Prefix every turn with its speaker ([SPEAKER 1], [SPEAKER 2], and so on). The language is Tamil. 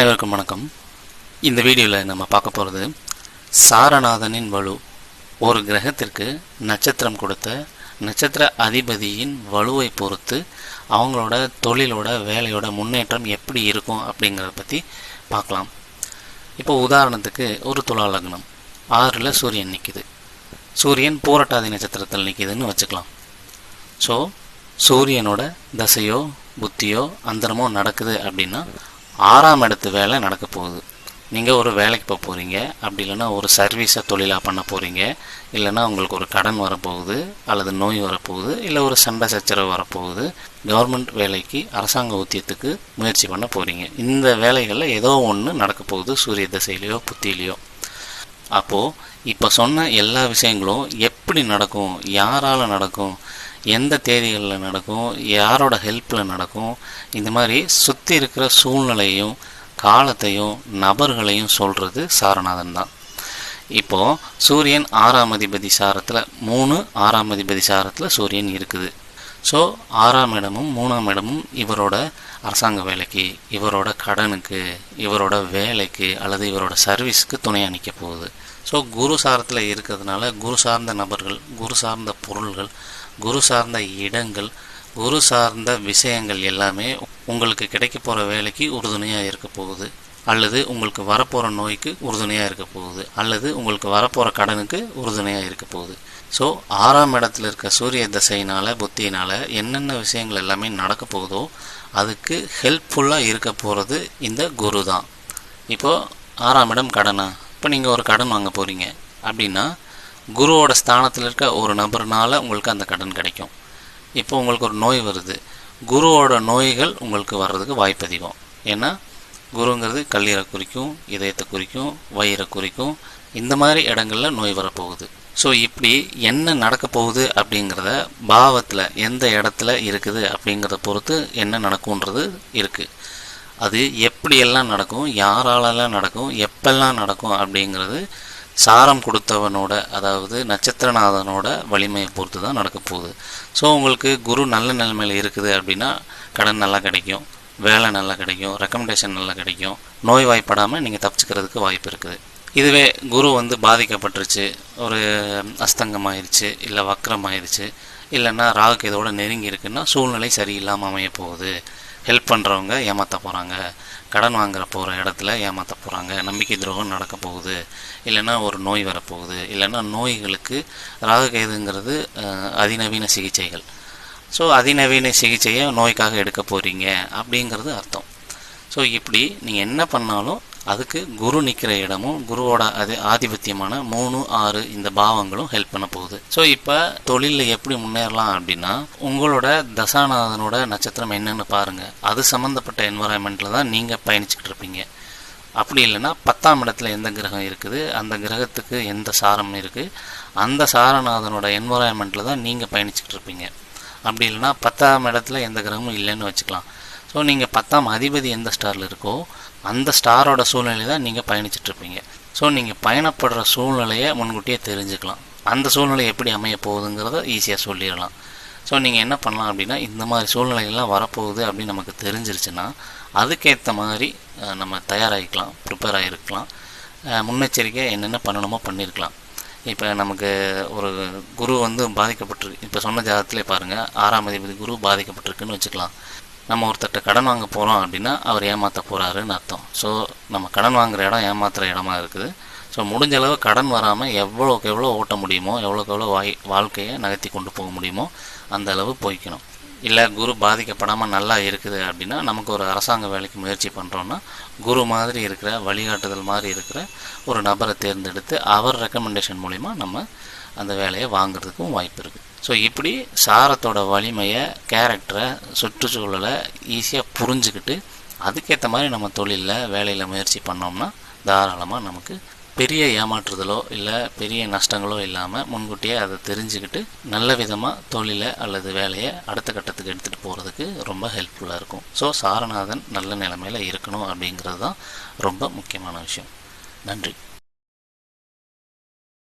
[SPEAKER 1] அனைவருக்கும் வணக்கம். இந்த வீடியோவில் நம்ம பார்க்க போகிறது சாரநாதனின் வலு. ஒரு கிரகத்திற்கு நட்சத்திரம் கொடுத்த நட்சத்திர அதிபதியின் வலுவை பொறுத்து அவங்களோட தொழிலோட வேலையோட முன்னேற்றம் எப்படி இருக்கும் அப்படிங்கிறத பற்றி பார்க்கலாம். இப்போ உதாரணத்துக்கு ஒரு துலா லக்னம். ஆறில் சூரியன் நிற்கிது சூரியன் பூரட்டாதி நட்சத்திரத்தில் நிற்கிதுன்னு வச்சுக்கலாம். ஸோ சூரியனோட தசையோ புத்தியோ அந்தரமோ நடக்குது அப்படின்னா ஆறாம் இடத்து வேலை நடக்க போகுது. நீங்கள் ஒரு வேலைக்கு போக போகிறீங்க அப்படி இல்லைன்னா ஒரு சர்வீஸை தொழிலாக பண்ண போகிறீங்க இல்லைன்னா உங்களுக்கு ஒரு கடன் வரப்போகுது அல்லது நோய் வரப்போகுது இல்லை ஒரு சண்டை சச்சரவு வரப்போகுது. கவர்மெண்ட் வேலைக்கு அரசாங்க ஊதியத்துக்கு முயற்சி பண்ண போகிறீங்க இந்த வேலைகளில் ஏதோ ஒன்று நடக்க போகுது. சூரிய திசையிலையோ புத்தியிலையோ. அப்போது இப்போ சொன்ன எல்லா விஷயங்களும் எப்படி நடக்கும்? யாரால் நடக்கும்? எந்த தேதிகளில் நடக்கும் யாரோட ஹெல்ப்பில் நடக்கும் இந்த மாதிரி சுற்றி இருக்கிற சூழ்நிலையும் காலத்தையும் நபர்களையும் சொல்கிறது சாரநாதன் தான். இப்போது சூரியன் ஆறாம் அதிபதி சாரத்தில் மூணு ஆறாம் அதிபதி சாரத்தில் சூரியன் இருக்குது. ஸோ ஆறாம் இடமும் மூணாம் இடமும் இவரோட அரசாங்க வேலைக்கு இவரோட கடனுக்கு இவரோட வேலைக்கு அல்லது இவரோட சர்வீஸ்க்கு துணையாக நிற்க போகுது. ஸோ குரு சாரத்தில் இருக்கிறதுனால குரு சார்ந்த நபர்கள் குரு சார்ந்த பொருள்கள் குரு சார்ந்த இடங்கள் குரு சார்ந்த விஷயங்கள் எல்லாமே உங்களுக்கு கிடைக்க போகிற வேலைக்கு உறுதுணையாக இருக்க போகுது. அல்லது உங்களுக்கு வரப்போகிற நோய்க்கு உறுதுணையாக இருக்க போகுது. அல்லது உங்களுக்கு வரப்போகிற கடனுக்கு உறுதுணையாக இருக்க போகுது. ஸோ ஆறாம் இடத்துல இருக்க சூரிய தசையினால் புத்தியினால் என்னென்ன விஷயங்கள் எல்லாமே நடக்க போகுதோ அதுக்கு ஹெல்ப்ஃபுல்லாக இருக்க போகிறது இந்த குரு தான். இப்போது ஆறாம் இடம் கடனா? இப்போ நீங்கள் ஒரு கடன் வாங்க போகிறீங்க அப்படின்னா குருவோட ஸ்தானத்தில் இருக்க ஒரு நபர்னால உங்களுக்கு அந்த கடன் கிடைக்கும். இப்போ உங்களுக்கு ஒரு நோய் வருது. குருவோட நோய்கள் உங்களுக்கு வர்றதுக்கு வாய்ப்பு அதிகம். ஏன்னா குருங்கிறது கல்லீரை குறிக்கும் இதயத்தை குறிக்கும் வயிறை குறிக்கும் இந்த மாதிரி இடங்களில் நோய் வரப்போகுது. ஸோ இப்படி என்ன நடக்க போகுது அப்படிங்கிறத பாவத்தில் எந்த இடத்துல இருக்குது அப்படிங்கிறத பொறுத்து என்ன நடக்கும்ன்றது இருக்குது அது எப்படியெல்லாம் நடக்கும் யாராலெல்லாம் நடக்கும் எப்பெல்லாம் நடக்கும் அப்படிங்கிறது சாரம் கொடுத்தவனோட அதாவது நட்சத்திரநாதனோட வலிமையை பொறுத்து தான் நடக்க போகுது. ஸோ உங்களுக்கு குரு நல்ல நிலைமையில் இருக்குது அப்படின்னா கடன் நல்லா கிடைக்கும் வேலை நல்லா கிடைக்கும் ரெக்கமெண்டேஷன் நல்லா கிடைக்கும் நோய் வாய்ப்படாமல் நீங்கள் தப்பிச்சுக்கிறதுக்கு வாய்ப்பு இருக்குது. இதுவே குரு வந்து பாதிக்கப்பட்டுருச்சு ஒரு அஸ்தங்கம் ஆயிடுச்சு இல்லை வக்கரமாயிருச்சு இல்லைன்னா ராகுக்கு இதோட நெருங்கி இருக்குன்னா சூழ்நிலை சரியில்லாமல் அமைய போகுது. ஹெல்ப் பண்ணுறவங்க ஏமாற்ற போகிறாங்க கடன் வாங்குற போகிற இடத்துல ஏமாற்ற போகிறாங்க நம்பிக்கை துரோகம் நடக்க போகுது. இல்லைன்னா ஒரு நோய் வரப்போகுது. இல்லைன்னா நோய்களுக்கு ராககேதுங்கிறது அதிநவீன சிகிச்சைகள். ஸோ அதிநவீன சிகிச்சையை நோய்க்காக எடுக்க போகிறீங்க அப்படிங்கிறது அர்த்தம். ஸோ இப்படி நீங்கள் என்ன பண்ணாலும் அதுக்கு குரு நிற்கிற இடமும் குருவோட அது ஆதிபத்தியமான மூணு ஆறு இந்த பாவங்களும் ஹெல்ப் பண்ண போகுது. ஸோ இப்போ தொழிலில் எப்படி முன்னேறலாம் அப்படின்னா உங்களோட தசாநாதனோட நட்சத்திரம் என்னன்னு பாருங்கள் அது சம்மந்தப்பட்ட என்வரான்மெண்ட்டில் தான் நீங்கள் பயணிச்சுக்கிட்டு இருப்பீங்க. அப்படி இல்லைன்னா பத்தாம் இடத்துல எந்த கிரகம் இருக்குது அந்த கிரகத்துக்கு எந்த சாரம் இருக்குது அந்த சாரநாதனோட என்வரான்மெண்ட்டில் தான் நீங்கள் பயணிச்சுக்கிட்டு இருப்பீங்க. அப்படி இல்லைன்னா பத்தாம் இடத்துல எந்த கிரகமும் இல்லைன்னு வச்சுக்கலாம். ஸோ நீங்கள் பத்தாம் அதிபதி எந்த ஸ்டாரில் இருக்கோ அந்த ஸ்டாரோட சூழ்நிலை தான் நீங்கள் பயணிச்சிட்ருப்பீங்க. ஸோ நீங்கள் பயணப்படுற சூழ்நிலையை முன்கூட்டியே தெரிஞ்சுக்கலாம். அந்த சூழ்நிலை எப்படி அமைய போகுதுங்கிறத ஈஸியாக சொல்லிடலாம். ஸோ நீங்கள் என்ன பண்ணலாம் அப்படின்னா இந்த மாதிரி சூழ்நிலைகள்லாம் வரப்போகுது அப்படின்னு நமக்கு தெரிஞ்சிருச்சுன்னா அதுக்கேற்ற மாதிரி நம்ம தயாராகிக்கலாம் ப்ரிப்பேர் ஆகிருக்கலாம். முன்னெச்சரிக்கை என்னென்ன பண்ணணுமோ பண்ணியிருக்கலாம் இப்போ நமக்கு ஒரு குரு வந்து பாதிக்கப்பட்டிருக்கு இப்போ சொன்ன ஜாதகத்திலே பாருங்கள் ஆறாம் அதிபதி குரு பாதிக்கப்பட்டிருக்குன்னு வச்சுக்கலாம். நம்ம ஒருத்தர்கிட்ட கடன் வாங்க போகிறோம் அப்படின்னா அவர் ஏமாற்ற போகிறாருன்னு அர்த்தம். ஸோ நம்ம கடன் வாங்குகிற இடம் ஏமாத்துகிற இடமா இருக்குது. ஸோ முடிஞ்ச அளவு கடன் வராமல் எவ்வளோக்கு எவ்வளோ ஓட்ட முடியுமோ எவ்வளோக்கு எவ்வளோ வாய் வாழ்க்கையை நகர்த்தி கொண்டு போக முடியுமோ அந்த அளவு போய்க்கணும். இல்லை குரு பாதிக்கப்படாமல் நல்லா இருக்குது அப்படின்னா நமக்கு ஒரு அரசாங்க வேலைக்கு முயற்சி பண்ணுறோன்னா குரு மாதிரி இருக்கிற வழிகாட்டுதல் மாதிரி இருக்கிற ஒரு நபரை தேர்ந்தெடுத்து அவர் ரெக்கமெண்டேஷன் மூலிமா நம்ம அந்த வேலையை வாங்குறதுக்கும் வாய்ப்பு இருக்குது ஸோ இப்படி சாரத்தோட வலிமையை கேரக்டரை சுற்றுச்சூழலை ஈஸியாக புரிஞ்சுக்கிட்டு அதுக்கேற்ற மாதிரி நம்ம தொழிலில் வேலையில் முயற்சி பண்ணோம்னா தாராளமாக நமக்கு பெரிய ஏமாற்றுதலோ இல்லை பெரிய நஷ்டங்களோ இல்லாமல் முன்கூட்டியே அதை தெரிஞ்சுக்கிட்டு நல்ல விதமாக தொழிலை அல்லது வேலையை அடுத்த கட்டத்துக்கு எடுத்துகிட்டு போகிறதுக்கு ரொம்ப ஹெல்ப்ஃபுல்லாக இருக்கும். ஸோ சாரநாதன் நல்ல நிலைமையில் இருக்கணும் அப்படிங்கிறது தான் ரொம்ப முக்கியமான விஷயம். நன்றி.